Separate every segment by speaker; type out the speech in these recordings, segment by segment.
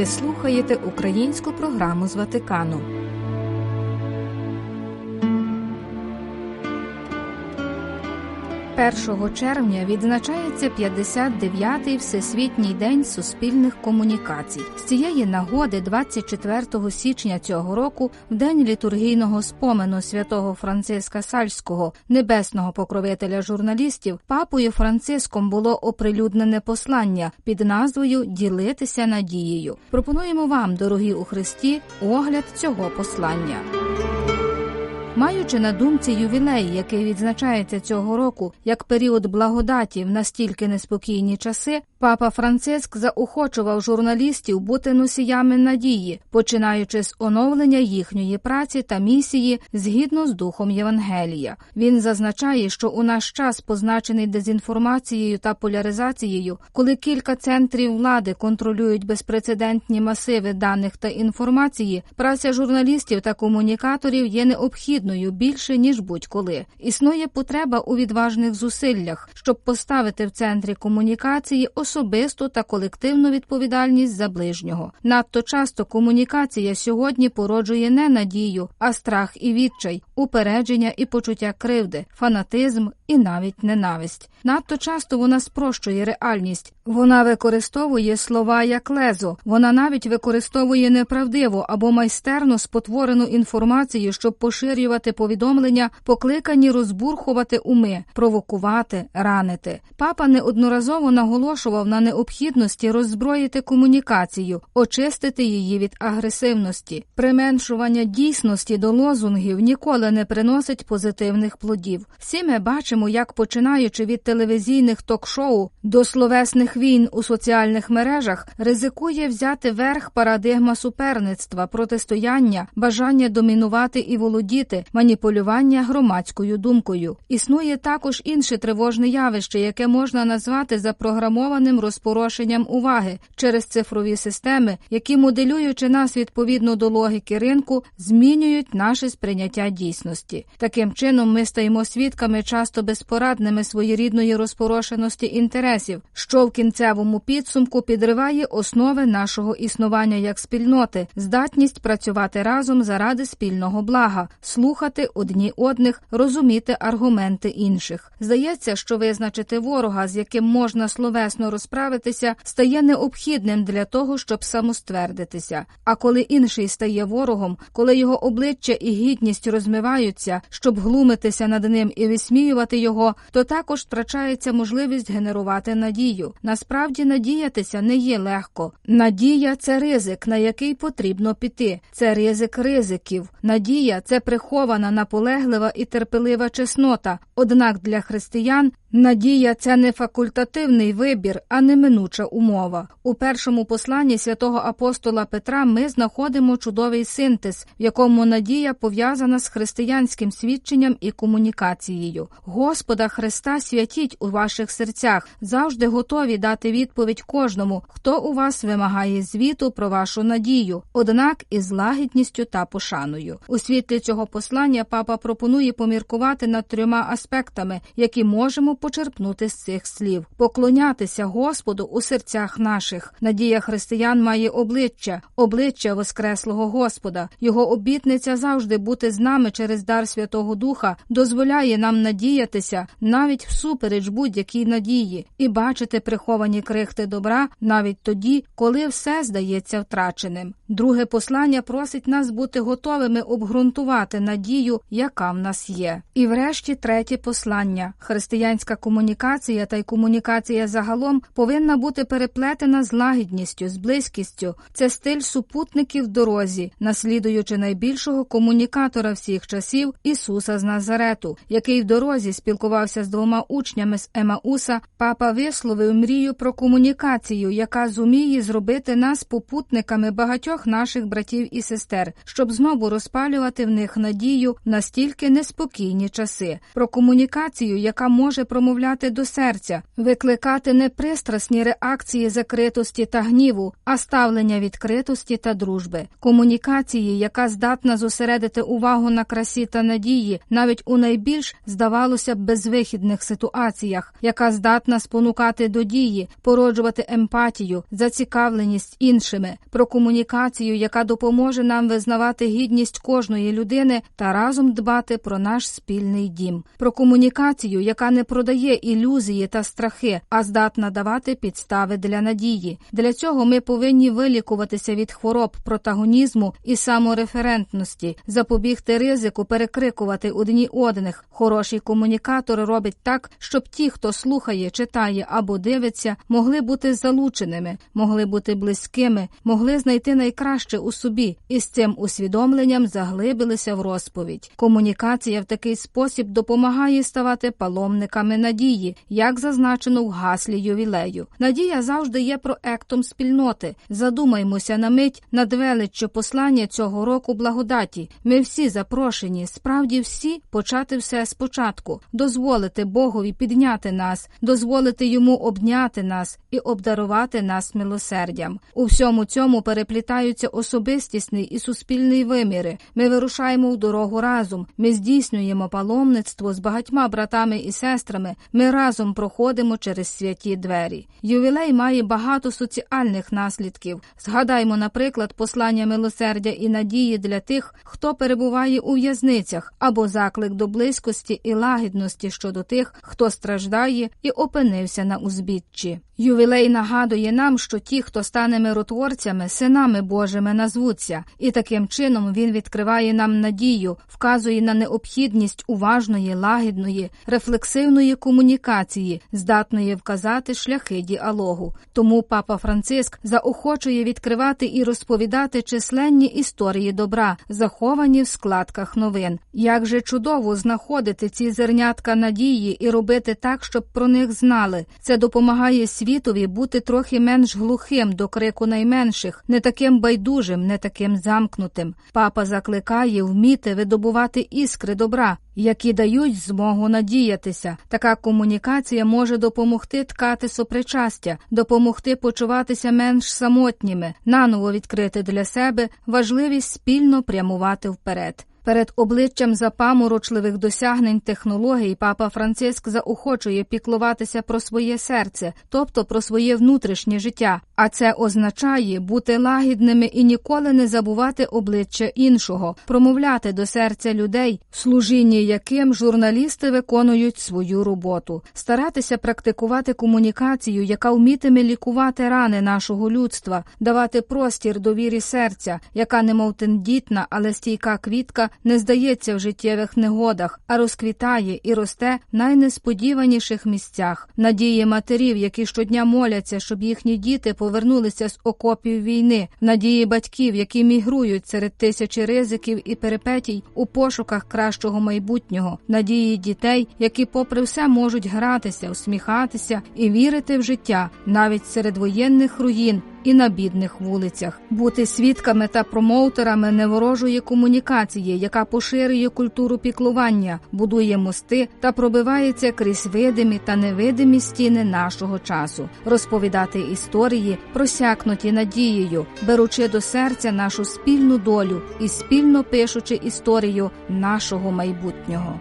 Speaker 1: Ви слухаєте українську програму з Ватикану. Першого червня відзначається 59-й Всесвітній день суспільних комунікацій. З цієї нагоди, 24 січня цього року, в день літургійного спомену святого Франциска Сальського, небесного покровителя журналістів, папою Франциском було оприлюднене послання під назвою Ділитися надією. Пропонуємо вам, дорогі у Христі, огляд цього послання. Маючи на думці ювілей, який відзначається цього року як період благодаті в настільки неспокійні часи, папа Франциск заохочував журналістів бути носіями надії, починаючи з оновлення їхньої праці та місії згідно з духом Євангелія. Він зазначає, що у наш час, позначений дезінформацією та поляризацією, коли кілька центрів влади контролюють безпрецедентні масиви даних та інформації, праця журналістів та комунікаторів є необхідною більше ніж будь-коли. Існує потреба у відважних зусиллях, щоб поставити в центрі комунікації особисту та колективну відповідальність за ближнього. Надто часто комунікація сьогодні породжує не надію, а страх і відчай, упередження і почуття кривди, фанатизм і навіть ненависть. Надто часто вона спрощує реальність. Вона використовує слова як лезо, вона навіть використовує неправдиву або майстерно спотворену інформацію, щоб поширювати повідомлення, покликані розбурхувати уми, провокувати, ранити. Папа неодноразово наголошував на необхідності роззброїти комунікацію, очистити її від агресивності, применшування дійсності до лозунгів ніколи не приносить позитивних плодів. Всі ми бачимо, як починаючи від телевізійних ток-шоу до словесних війн у соціальних мережах ризикує взяти верх парадигма суперництва, протистояння, бажання домінувати і володіти, маніпулювання громадською думкою. Існує також інше тривожне явище, яке можна назвати запрограмованим розпорошенням уваги через цифрові системи, які, моделюючи нас відповідно до логіки ринку, змінюють наше сприйняття дійсності. Таким чином, ми стаємо свідками часто безпорадними своєрідної розпорошеності інтересів, що в кінцевому підсумку підриває основи нашого існування як спільноти, здатність працювати разом заради спільного блага, слухати одні одних, розуміти аргументи інших. Здається, що визначити ворога, з яким можна словесно розправитися, стає необхідним для того, щоб самоствердитися. А коли інший стає ворогом, коли його обличчя і гідність розмиваються, щоб глумитися над ним і висміювати його, то також втрачається можливість генерувати надію. Насправді надіятися не є легко. Надія це ризик, на який потрібно піти. Це ризик ризиків. Надія це прихована, наполеглива і терпелива чеснота. Однак для християн Надія це не факультативний вибір, а неминуча умова. У першому посланні святого апостола Петра ми знаходимо чудовий синтез, в якому надія пов'язана з християнським свідченням і комунікацією. Господа Христа святіть у ваших серцях, завжди готові дати відповідь кожному, хто у вас вимагає звіту про вашу надію, однак із лагідністю та пошаною. У світлі цього послання папа пропонує поміркувати над трьома аспектами, які можемо почерпнути з цих слів, поклонятися Господу у серцях наших. Надія християн має обличчя, обличчя Воскреслого Господа. Його обітниця завжди бути з нами через дар Святого Духа дозволяє нам надіятися навіть всупереч будь-якій надії і бачити приховані крихти добра навіть тоді, коли все здається втраченим. Друге послання просить нас бути готовими обґрунтувати надію, яка в нас є. І врешті третє послання християнська громадська комунікація та й комунікація загалом повинна бути переплетена з лагідністю, з близькістю. Це стиль супутників в дорозі, наслідуючи найбільшого комунікатора всіх часів Ісуса з Назарету, який в дорозі спілкувався з двома учнями з Емауса. Папа висловив мрію про комунікацію, яка зуміє зробити нас попутниками багатьох наших братів і сестер, щоб знову розпалювати в них надію настільки неспокійні часи, про комунікацію, яка може про промовляти до серця, викликати не пристрасні реакції закритості та гніву, а ставлення відкритості та дружби, комунікації, яка здатна зосередити увагу на красі та надії, навіть у найбільш здавалося б безвихідних ситуаціях, яка здатна спонукати до дії, породжувати емпатію, зацікавленість іншими, про комунікацію, яка допоможе нам визнавати гідність кожної людини та разом дбати про наш спільний дім, про комунікацію, яка не продає ілюзії та страхи, а здатна давати підстави для надії. Для цього ми повинні вилікуватися від хвороб протагонізму і самореферентності, запобігти ризику, перекрикувати одні одних. Хороший комунікатор робить так, щоб ті, хто слухає, читає або дивиться, могли бути залученими, могли бути близькими, могли знайти найкраще у собі і з цим усвідомленням заглибилися в розповідь. Комунікація в такий спосіб допомагає ставати паломниками надії, як зазначено в гаслі ювілею. Надія завжди є проектом спільноти. Задумаймося на мить над величчю послання цього року благодаті. Ми всі запрошені, справді всі почати все спочатку, дозволити Богові підняти нас, дозволити йому обняти нас і обдарувати нас милосердям. У всьому цьому переплітаються особистісний і суспільний виміри. Ми вирушаємо в дорогу разом. Ми здійснюємо паломництво з багатьма братами і сестрами. Ми разом проходимо через святі двері. Ювілей має багато соціальних наслідків. Згадаймо, наприклад, послання милосердя і надії для тих, хто перебуває у в'язницях, або заклик до близькості і лагідності щодо тих, хто страждає і опинився на узбіччі. Ювілей нагадує нам, що ті, хто стане миротворцями, синами Божими назвуться, і таким чином він відкриває нам надію, вказує на необхідність уважної, лагідної, рефлексивної комунікації, здатної вказати шляхи діалогу. Тому папа Франциск заохочує відкривати і розповідати численні історії добра, заховані в складках новин. Як же чудово знаходити ці зернятка надії і робити так, щоб про них знали. Це допомагає світові бути трохи менш глухим до крику найменших, не таким байдужим, не таким замкнутим. Папа закликає вміти видобувати іскри добра, які дають змогу надіятися. Така комунікація може допомогти ткати сопричастя, допомогти почуватися менш самотніми, наново відкрити для себе важливість спільно прямувати вперед. Перед обличчям запаморочливих досягнень технологій папа Франциск заохочує піклуватися про своє серце, тобто про своє внутрішнє життя, а це означає бути лагідними і ніколи не забувати обличчя іншого, промовляти до серця людей, в служінні яким журналісти виконують свою роботу, старатися практикувати комунікацію, яка вмітиме лікувати рани нашого людства, давати простір довірі серця, яка немов тендітна, але стійка квітка не здається в життєвих негодах, а розквітає і росте в найнесподіваніших місцях, надії матерів, які щодня моляться, щоб їхні діти повернулися з окопів війни, надії батьків, які мігрують серед тисячі ризиків і перипетій у пошуках кращого майбутнього, надії дітей, які, попри все, можуть гратися, усміхатися і вірити в життя навіть серед воєнних руїн і на бідних вулицях, бути свідками та промоутерами неворожої комунікації, яка поширює культуру піклування, будує мости та пробивається крізь видимі та невидимі стіни нашого часу, розповідати історії, просякнуті надією, беручи до серця нашу спільну долю і спільно пишучи історію нашого майбутнього.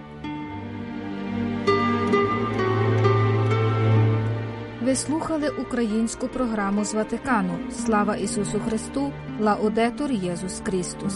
Speaker 1: Ви слухали українську програму з Ватикану. Слава Ісусу Христу! Лаудетур Єсус Христос!